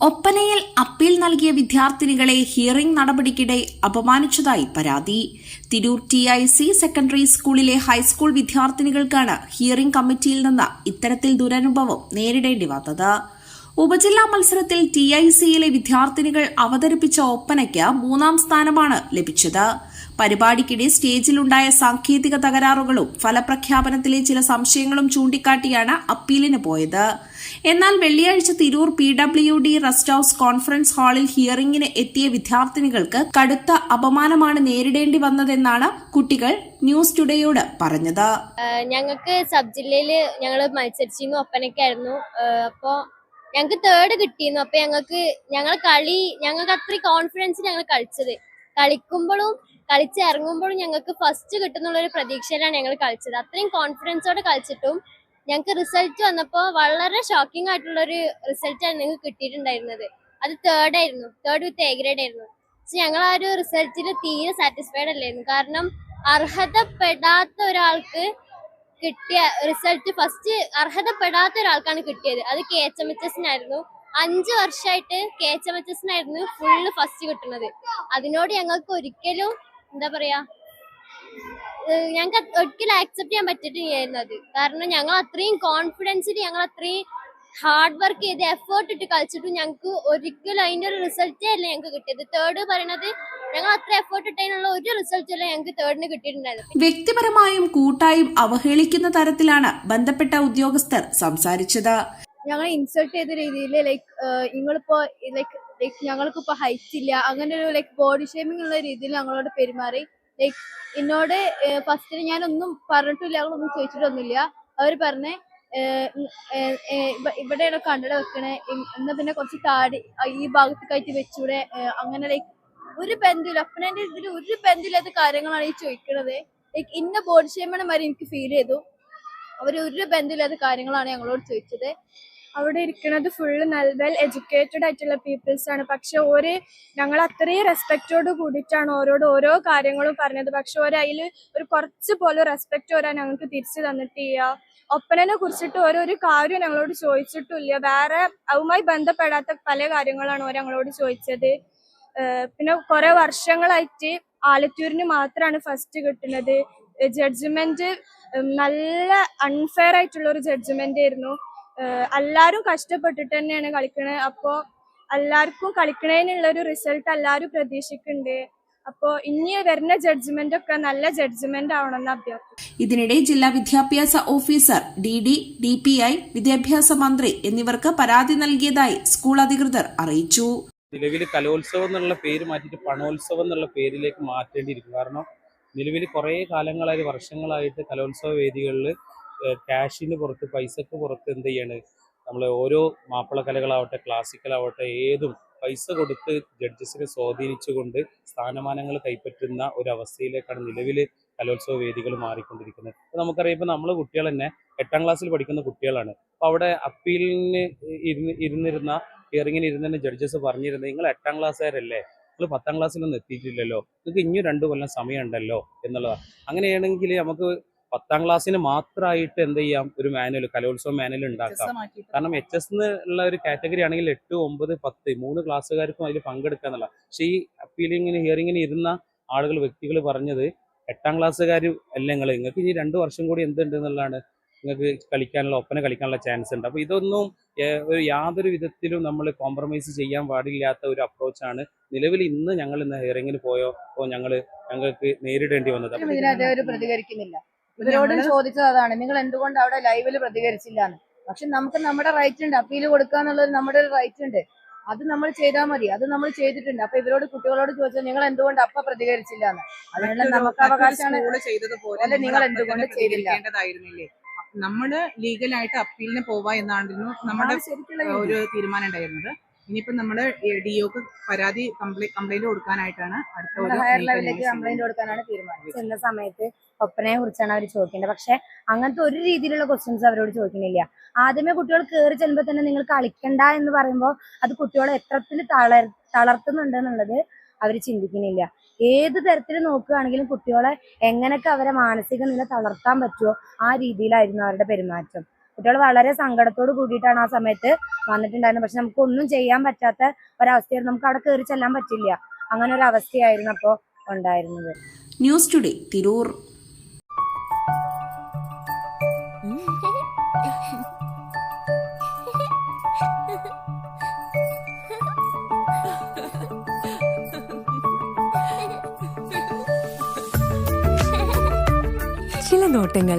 ഒപ്പനയിൽ appeal നൽകിയ വിദ്യാർത്ഥിനികളെ hearing നടപടിക്കിടെ അപമാനിച്ചതായി പരാതി. Tirur T I C secondary സ്കൂളിലെ ഹൈസ്കൂൾ വിദ്യാർത്ഥിനികൾക്കാണ് ഹിയറിംഗ് കമ്മിറ്റിയിൽ നിന്ന് ഇത്തരത്തിൽ ദുരനുഭവം നേരിടേണ്ടി വന്നത്. ഉപജില്ലാ മത്സരത്തിൽ ടി ഐ സിയിലെ വിദ്യാർത്ഥിനികൾ അവതരിപ്പിച്ച ഒപ്പനയ്ക്ക് മൂന്നാം സ്ഥാനമാണ് ലഭിച്ചത്. പരിപാടിക്കിടെ സ്റ്റേജിലുണ്ടായ സാങ്കേതിക തകരാറുകളും ഫലപ്രഖ്യാപനത്തിലെ ചില സംശയങ്ങളും ചൂണ്ടിക്കാട്ടിയാണ് അപ്പീലിന് പോയത്. എന്നാൽ വെള്ളിയാഴ്ച Tirur P W D rest house conference ഹാളിൽ ഹിയറിംഗിന് എത്തിയ വിദ്യാർത്ഥിനികൾക്ക് കടുത്ത അപമാനമാണ് നേരിടേണ്ടി വന്നതെന്നാണ് കുട്ടികൾ ന്യൂസ് ടുഡേയോട് പറഞ്ഞത്. ഞങ്ങൾക്ക് സബ് ജില്ലയിൽ ഞങ്ങൾ മത്സരിച്ചിരുന്നു ഒപ്പനയ്ക്കായിരുന്നു അപ്പോൾ ഞങ്ങൾക്ക് തേർഡ് കിട്ടിയിരുന്നു. അപ്പൊ ഞങ്ങൾക്ക് ഞങ്ങൾ കളി ഞങ്ങൾക്ക് അത്രയും കോൺഫിഡൻസ് ഞങ്ങൾ കളിച്ചത്. കളിക്കുമ്പോഴും കളിച്ചിറങ്ങുമ്പോഴും ഞങ്ങൾക്ക് ഫസ്റ്റ് കിട്ടുന്നുള്ള ഒരു പ്രതീക്ഷയിലാണ് ഞങ്ങൾ കളിച്ചത്. അത്രയും കോൺഫിഡൻസോടെ കളിച്ചിട്ടും ഞങ്ങൾക്ക് റിസൾട്ട് വന്നപ്പോൾ വളരെ ഷോക്കിംഗ് ആയിട്ടുള്ള ഒരു റിസൾട്ടാണ് ഞങ്ങൾക്ക് കിട്ടിയിട്ടുണ്ടായിരുന്നത്. അത് തേർഡ് ആയിരുന്നു. തേർഡ് വിത്ത് എ ഗ്രേഡ് ആയിരുന്നു. പക്ഷെ ഞങ്ങൾ ആ ഒരു റിസൾട്ടിൽ തീരെ സാറ്റിസ്ഫൈഡ് അല്ലായിരുന്നു. കാരണം അർഹതപ്പെടാത്ത ഒരാൾക്ക് കിട്ടിയ റിസൾട്ട് ഫസ്റ്റ് അർഹതപ്പെടാത്ത ഒരാൾക്കാണ് കിട്ടിയത്. അത് കെ എച്ച് എം എച്ച് എസിനായിരുന്നു അഞ്ച് വർഷമായിട്ട് കെ എച്ച് എം എച്ച് എസിനായിരുന്നു ഫുള്ള് ഫസ്റ്റ് കിട്ടുന്നത്. അതിനോട് ഞങ്ങൾക്ക് ഒരിക്കലും എന്താ പറയാ ഞങ്ങൾക്ക് ഒരിക്കലും ആക്സെപ്റ്റ് ചെയ്യാൻ പറ്റിയിട്ടില്ലായിരുന്നു അത്. കാരണം ഞങ്ങൾ അത്രയും കോൺഫിഡൻസിൽ ഞങ്ങൾ അത്രയും ഹാർഡ് വർക്ക് ചെയ്ത് എഫേർട്ട് ഇട്ട് കളിച്ചിട്ടും ഞങ്ങൾക്ക് ഒരിക്കലും അതിന്റെ ഒരു റിസൾട്ടേ അല്ല ഞങ്ങൾക്ക് കിട്ടിയത്. തേർഡ് പറയണത് ഞങ്ങൾ അത്ര എഫേർട്ട് ഇട്ടതിനുള്ള ഒരു റിസൾട്ടും അല്ല ഞങ്ങൾക്ക് തേർഡിന് കിട്ടിയിട്ടുണ്ടായിരുന്നു വ്യക്തിപരമായും കൂട്ടായും അവഹേളിക്കുന്ന തരത്തിലാണ് ബന്ധപ്പെട്ട ഉദ്യോഗസ്ഥർ സംസാരിച്ചത്. ഞങ്ങളെ ഇൻസൾട്ട് ചെയ്ത രീതിയിൽ ലൈക്ക് നിങ്ങളിപ്പോ ലൈക്ക് ഞങ്ങൾക്ക് ഇപ്പൊ ഹൈറ്റ് ഇല്ല അങ്ങനെ ഒരു ലൈക്ക് ബോഡി ഷേമിംഗ് ഉള്ള രീതിയിൽ ഞങ്ങളോട് പെരുമാറി. ലൈക്ക് എന്നോട് ഫസ്റ്റിൽ ഞാനൊന്നും പറഞ്ഞിട്ടില്ല ഞങ്ങളൊന്നും ചോദിച്ചിട്ടൊന്നുമില്ല. അവർ പറഞ്ഞേ ഇവിടെയാണ് കണ്ണട വെക്കണേ? എന്നാ പിന്നെ കുറച്ച് താടി ഈ ഭാഗത്ത് കയറ്റി വെച്ചൂടെ അങ്ങനെ ലൈക്ക് ഒരു ബന്ധമില്ല. അപ്പനെ ഇതിൽ ഒരു ബന്ധമില്ലാത്ത കാര്യങ്ങളാണ് ഈ ചോദിക്കണത്. ലൈക്ക് ഇന്ന ബോഡി ഷേമിനെ മാതിരി എനിക്ക് ഫീൽ ചെയ്തു. അവർ ഒരു ബന്ധമില്ലാത്ത കാര്യങ്ങളാണ് ഞങ്ങളോട് ചോദിച്ചത്. അവിടെ ഇരിക്കുന്നത് ഫുള്ള് നല്ല വെൽ എഡ്യൂക്കേറ്റഡ് ആയിട്ടുള്ള പീപ്പിൾസ് ആണ്. പക്ഷെ ഒരു ഞങ്ങൾ അത്രയും റെസ്പെക്റ്റോട് കൂടിയിട്ടാണ് ഓരോട് ഓരോ കാര്യങ്ങളും പറഞ്ഞത്. പക്ഷെ ഒരയിൽ ഒരു കുറച്ച് പോലും റെസ്പെക്റ്റ് വരാൻ ഞങ്ങൾക്ക് തിരിച്ചു തന്നിട്ടില്ല. ഒപ്പനനെ കുറിച്ചിട്ട് ഓരോരു കാര്യം ഞങ്ങളോട് ചോദിച്ചിട്ടില്ല വേറെ അതുമായി ബന്ധപ്പെടാത്ത പല കാര്യങ്ങളാണ് ഓരോ ഞങ്ങളോട് ചോദിച്ചത്. പിന്നെ കുറെ വർഷങ്ങളായിട്ട് ആലത്തൂരിന് മാത്രമാണ് ഫസ്റ്റ് കിട്ടുന്നത്. ജഡ്ജ്മെന്റ് നല്ല അൺഫെയർ ആയിട്ടുള്ള ഒരു ജഡ്ജ്മെന്റ് ആയിരുന്നു. ഏഹ് എല്ലാരും കഷ്ടപ്പെട്ടിട്ട് തന്നെയാണ് കളിക്കണത് അപ്പോ എല്ലാവർക്കും കളിക്കണതിനുള്ള ഒരു റിസൾട്ട് എല്ലാവരും പ്രതീക്ഷിക്കുന്നുണ്ട് അപ്പോ ഇനി വരുന്ന ജഡ്ജ്മെന്റ് ഒക്കെ നല്ല ജഡ്ജ്മെന്റ് ആവണമെന്ന് അഭ്യർത്ഥിക്കും ഇതിനിടെ ജില്ലാ വിദ്യാഭ്യാസ officer D D D P I വിദ്യാഭ്യാസ മന്ത്രി എന്നിവർക്ക് പരാതി നൽകിയതായി സ്കൂൾ അധികൃതർ അറിയിച്ചു. നിലവിൽ കലോത്സവം എന്നുള്ള പേര് മാറ്റിയിട്ട് പണോത്സവം എന്നുള്ള പേരിലേക്ക് മാറ്റേണ്ടിയിരിക്കും കാരണം നിലവിൽ കുറേ കാലങ്ങളായി വർഷങ്ങളായിട്ട് കലോത്സവ വേദികളിൽ ക്യാഷിന് പുറത്ത് പൈസക്ക് പുറത്ത് എന്ത് ചെയ്യാണ്? നമ്മൾ ഓരോ മാപ്പിള കലകളാവട്ടെ ക്ലാസിക്കലാവട്ടെ ഏതും പൈസ കൊടുത്ത് ജഡ്ജസിനെ സ്വാധീനിച്ചുകൊണ്ട് സ്ഥാനമാനങ്ങൾ കൈപ്പറ്റുന്ന ഒരു അവസ്ഥയിലേക്കാണ് നിലവിൽ കലോത്സവ വേദികൾ മാറിക്കൊണ്ടിരിക്കുന്നത്. അപ്പോൾ നമുക്കറിയാം ഇപ്പോൾ നമ്മൾ കുട്ടികൾ തന്നെ എട്ടാം ക്ലാസ്സിൽ പഠിക്കുന്ന കുട്ടികളാണ്. അപ്പോൾ അവിടെ അപ്പീലിന് ഇരുന്ന് ഇരുന്നിരുന്ന ഹിയറിങ്ങിന് ഇരുന്നിരുന്ന ജഡ്ജസ് പറഞ്ഞിരുന്നത് നിങ്ങൾ എട്ടാം ക്ലാസ്സുകാരല്ലേ നിങ്ങൾ പത്താം ക്ലാസ്സിലൊന്നും എത്തിയിട്ടില്ലല്ലോ? നിങ്ങൾക്ക് ഇനിയും രണ്ട് കൊല്ലം സമയമുണ്ടല്ലോ? എന്നുള്ളതാണ് അങ്ങനെയാണെങ്കിൽ നമുക്ക് പത്താം ക്ലാസ്സിന് മാത്രമായിട്ട് എന്ത് ചെയ്യാം? ഒരു മാനുവൽ കലോത്സവ മാനുവൽ ഉണ്ടാക്കാം. കാരണം എച്ച് എസ് ഉള്ള ഒരു കാറ്റഗറി ആണെങ്കിൽ എട്ട് ഒമ്പത് പത്ത് മൂന്ന് ക്ലാസ്സുകാർക്കും അതിൽ പങ്കെടുക്കുക എന്നുള്ള പക്ഷേ ഈ അപ്പീലിങ്ങിന് ഹിയറിങ്ങിന് ഇരുന്ന ആളുകൾ വ്യക്തികൾ പറഞ്ഞത് എട്ടാം ക്ലാസ്സുകാർ അല്ല നിങ്ങൾ നിങ്ങൾക്ക് ഇനി രണ്ട് വർഷം കൂടി എന്തുണ്ട് എന്നുള്ളതാണ് നിങ്ങൾക്ക് കളിക്കാനുള്ള ഒപ്പന കളിക്കാനുള്ള ചാൻസ് ഉണ്ട്. അപ്പോൾ ഇതൊന്നും ഒരു യാതൊരു വിധത്തിലും നമ്മൾ കോംപ്രമൈസ് ചെയ്യാൻ പാടില്ലാത്ത ഒരു അപ്രോച്ചാണ് നിലവിൽ ഇന്ന് ഞങ്ങൾ ഇന്ന് ഹിയറിങ്ങിന് പോയോ? ഞങ്ങൾ ഞങ്ങൾക്ക് നേരിടേണ്ടി വന്നത്. പ്രതികരിക്കുന്നില്ല. ഇവരോടും ചോദിച്ചത് അതാണ് നിങ്ങൾ എന്തുകൊണ്ട് അവിടെ ലൈവിൽ പ്രതികരിച്ചില്ല എന്ന് പക്ഷെ നമുക്ക് നമ്മുടെ റൈറ്റ് ഉണ്ട് അപ്പീൽ കൊടുക്കുക എന്നുള്ളത് നമ്മുടെ ഒരു റൈറ്റ് ഉണ്ട്. അത് നമ്മൾ ചെയ്താൽ മതി അത് നമ്മൾ ചെയ്തിട്ടുണ്ട്. അപ്പൊ ഇവരോട് കുട്ടികളോട് ചോദിച്ചാൽ നിങ്ങൾ എന്തുകൊണ്ട് അപ്പ പ്രതികരിച്ചില്ല എന്ന് അതിനുള്ള നമുക്ക് അവകാശമാണ്. ചെയ്തതുപോലെ നിങ്ങൾ എന്തുകൊണ്ട് ചെയ്തില്ല? നമ്മൾ ലീഗലായിട്ട് അപ്പീലിന് പോവാ എന്നായിരുന്നു നമ്മുടെ ഒരു തീരുമാനം ഉണ്ടായിരുന്നത്. ഇനിയിപ്പോ നമ്മൾ ഡി ഒക്ക് പരാതി കംപ്ലൈന്റ് കൊടുക്കാനായിട്ടാണ് അടുത്ത ഹയർ ലെവലിലേക്ക് കംപ്ലൈന്റ് കൊടുക്കാനാണ് തീരുമാനം എന്ന സമയത്ത് ഒപ്പനെ കുറിച്ചാണ് അവർ ചോദിക്കേണ്ടത്. പക്ഷെ അങ്ങനത്തെ ഒരു രീതിയിലുള്ള ക്വസ്റ്റ്യൻസ് അവരോട് ചോദിക്കുന്നില്ല ആദ്യമേ കുട്ടികൾ കയറി ചെല്ലുമ്പോൾ തന്നെ നിങ്ങൾ കളിക്കണ്ട എന്ന് പറയുമ്പോൾ അത് കുട്ടികളെ എത്രത്തിൽ തളർ തളർത്തുന്നുണ്ട് എന്നുള്ളത് അവർ ചിന്തിക്കുന്നില്ല ഏത് തരത്തിൽ നോക്കുകയാണെങ്കിലും കുട്ടികളെ എങ്ങനെയൊക്കെ അവരെ മാനസിക നില തളർത്താൻ പറ്റുമോ ആ രീതിയിലായിരുന്നു അവരുടെ പെരുമാറ്റം. കുട്ടികൾ വളരെ സങ്കടത്തോട് കൂടിയിട്ടാണ് ആ സമയത്ത് വന്നിട്ടുണ്ടായിരുന്നത്. പക്ഷെ നമുക്ക് ഒന്നും ചെയ്യാൻ പറ്റാത്ത ഒരവസ്ഥയായിരുന്നു. നമുക്ക് അവിടെ കയറി ചെല്ലാൻ പറ്റില്ല. അങ്ങനെ ഒരു അവസ്ഥയായിരുന്നു അപ്പോൾ ഉണ്ടായിരുന്നത്. News today Tirur. ചില നോട്ടങ്ങൾ